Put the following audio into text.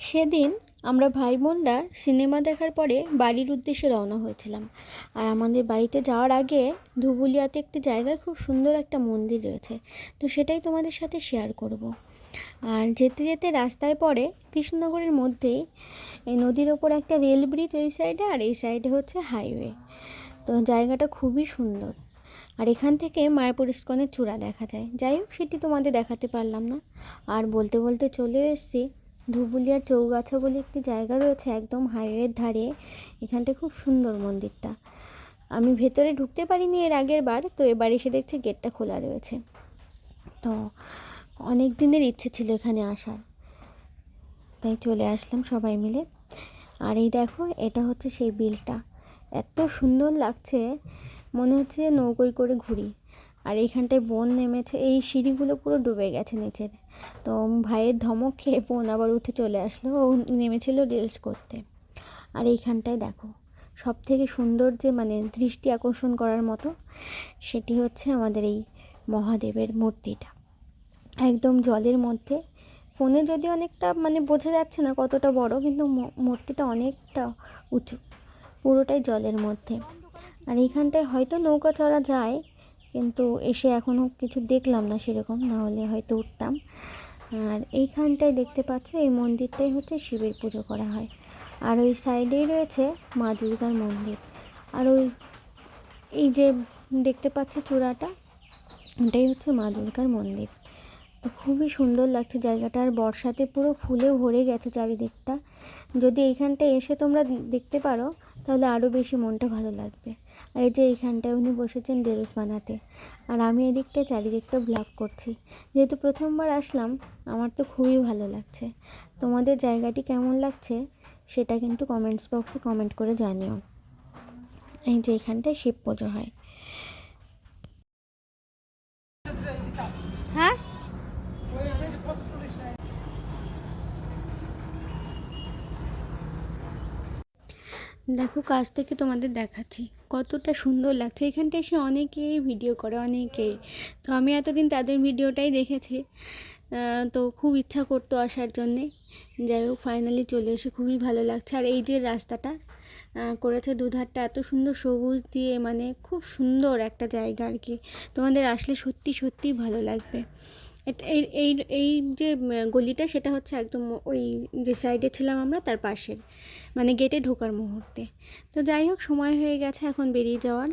সেদিন আমরা ভাই বোনরা সিনেমা দেখার পরে বাড়ির উদ্দেশ্যে রওনা হয়েছিলাম। আর আমাদের বাড়িতে যাওয়ার আগে ধুবুলিয়াতে একটি জায়গায় খুব সুন্দর একটা মন্দির রয়েছে। তো সেটাই তোমাদের সাথে শেয়ার করব। আর যেতে যেতে রাস্তায় পড়ে কৃষ্ণনগরের মধ্যেই এই নদীর ওপর একটা রেল ব্রিজ ওই সাইডে আর এই সাইডে হচ্ছে হাইওয়ে তো জায়গাটা খুবই সুন্দর। আর এখান থেকে মায়াপুর ইস্কনের চূড়া দেখা যায়। যাই হোক, সেটি তোমাদের দেখাতে পারলাম না। আর বলতে বলতে চলে এসেছি ধুবুলিয়ার চৌগাছা বলে একটি জায়গা রয়েছে একদম হাইওয়ের ধারে। এখানটা খুব সুন্দর মন্দিরটা। আমি ভেতরে ঢুকতে পারিনি এর আগের বার, তো এবার এসে দেখছি গেটটা খোলা রয়েছে। তো অনেক দিনের ইচ্ছে ছিল এখানে আসার। তাই চলে আসলাম সবাই মিলে। আর এই দেখো, এটা হচ্ছে সেই বিলটা। এত সুন্দর লাগছে, মনে হচ্ছে যে নৌকোয় করে ঘুরি। আর এইখানটায় বোন নেমেছে, এই সিঁড়িগুলো পুরো ডুবে গেছে নিচের। তো ভাইয়ের ধমক খেয়ে বোন আবার উঠে চলে আসলো, ও নেমেছিল রিলস করতে। আর এইখানটায় দেখো সব থেকে সুন্দর যে মানে দৃষ্টি আকর্ষণ করার মতো, সেটি হচ্ছে আমাদের এই মহাদেবের মূর্তিটা। একদম জলের মধ্যে, ফোনে যদি অনেকটা মানে বোঝা যাচ্ছে না কতটা বড়, কিন্তু মূর্তিটা অনেকটা উঁচু, পুরোটাই জলের মধ্যে। আর এইখানটায় হয়তো নৌকা চড়া যায় কিন্তু এসে এখনও কিছু দেখলাম না সেরকম নাহলে হয়তো উঠতাম। আর এইখানটায় দেখতে পাচ্ছ, এই মন্দিরটাই হচ্ছে শিবের পুজো করা হয়। আর ওই সাইডেই রয়েছে মা দুর্গার মন্দির। আর ওই, এই যে দেখতে পাচ্ছ চূড়াটা, ওটাই হচ্ছে মা দুর্গার মন্দির। খুবই সুন্দর লাগছে জায়গাটা। আর বর্ষাতে পুরো ফুলে ভরে গেছে চারিদিকটা। যদি এইখানটায় এসে তোমরা দেখতে পারো, তাহলে আরও বেশি মনটা ভালো লাগবে। আর এই যে এইখানটায় উনি বসেছেন রিলস বানাতে। আর আমি এদিকটায় চারিদিকটা ব্লগ করছি। যেহেতু প্রথমবার আসলাম, আমার তো খুবই ভালো লাগছে। তোমাদের জায়গাটি কেমন লাগছে, সেটা কিন্তু কমেন্টস বক্সে কমেন্ট করে জানিও। এই যে এখানটায় শিব পুজো হয়। দেখো কাছ থেকে তোমাদের দেখাচ্ছি। কতটা সুন্দর লাগছে। এখানটা এসে অনেকেই ভিডিও করে, অনেকেই। তো আমি এতদিন তাদের ভিডিওটাই দেখেছি। তো খুব ইচ্ছা করতো আসার জন্যে। যাই হোক ফাইনালি চলে এসে খুবই ভালো লাগছে। আর এই যে রাস্তাটা করেছে দুধারটা, এত সুন্দর সবুজ দিয়ে মানে খুব সুন্দর একটা জায়গা আর কি। তোমাদের আসলে সত্যি, সত্যিই ভালো লাগবে। এই এই যে গলিটা সেটা হচ্ছে একদম ওই যে সাইডে ছিলাম আমরা, তার পাশের মানে গেটে ঢোকার মুহূর্তে। তো যাই হোক, সময় হয়ে গেছে এখন বেরিয়ে যাওয়ার।